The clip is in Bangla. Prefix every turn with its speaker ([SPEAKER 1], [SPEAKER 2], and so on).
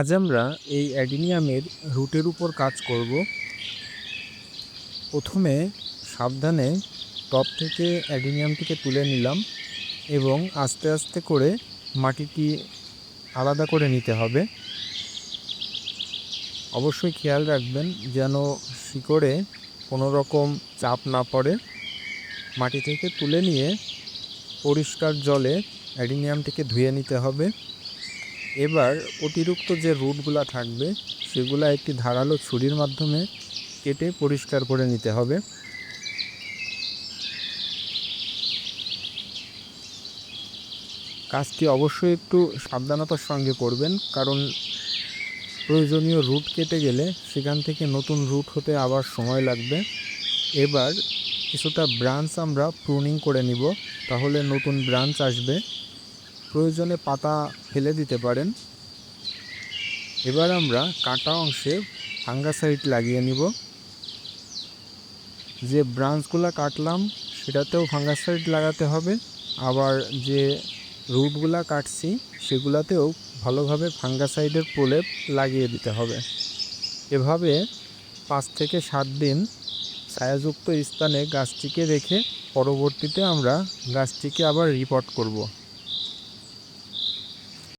[SPEAKER 1] আজ আমরা এই অ্যাডিনিয়ামের রুটের উপর কাজ করব। প্রথমে সাবধানে টপ থেকে অ্যাডিনিয়ামটিকে তুলে নিলাম এবং আস্তে আস্তে করে মাটিটি আলাদা করে নিতে হবে। অবশ্যই খেয়াল রাখবেন যেন শিকড়ে কোনো রকম চাপ না পড়ে। মাটি থেকে তুলে নিয়ে পরিষ্কার জলে অ্যাডিনিয়ামটিকে ধুয়ে নিতে হবে। এবার অতিরিক্ত যে রুটগুলো থাকবে, সেগুলো একটি ধারালো ছুরির মাধ্যমে কেটে পরিষ্কার করে নিতে হবে। কাজটি অবশ্যই একটু সাবধানতার সঙ্গে করবেন, কারণ প্রয়োজনীয় রুট কেটে গেলে সেখান থেকে নতুন রুট হতে আবার সময় লাগবে। এবার কিছুটা ব্রাঞ্চ আমরা প্রুনিং করে নিব, তাহলে নতুন ব্রাঞ্চ আসবে। প্রয়োজনে পাতা ফেলে দিতে পারেন। এবার আমরা কাটা অংশে ফাঙ্গাসাইড লাগিয়ে নিব। যে ব্রাঞ্চগুলো কাটলাম, সেটাতেও ফাঙ্গাসাইড লাগাতে হবে। আবার যে রুটগুলা কাটছি, সেগুলাতেও ভালোভাবে ফাঙ্গাসাইডের প্রলেপ লাগিয়ে দিতে হবে। এভাবে পাঁচ থেকে সাত দিন ছায়াযুক্ত স্থানে গাছটিকে রেখে পরবর্তীতে আমরা গাছটিকে আবার রিপোর্ট করব।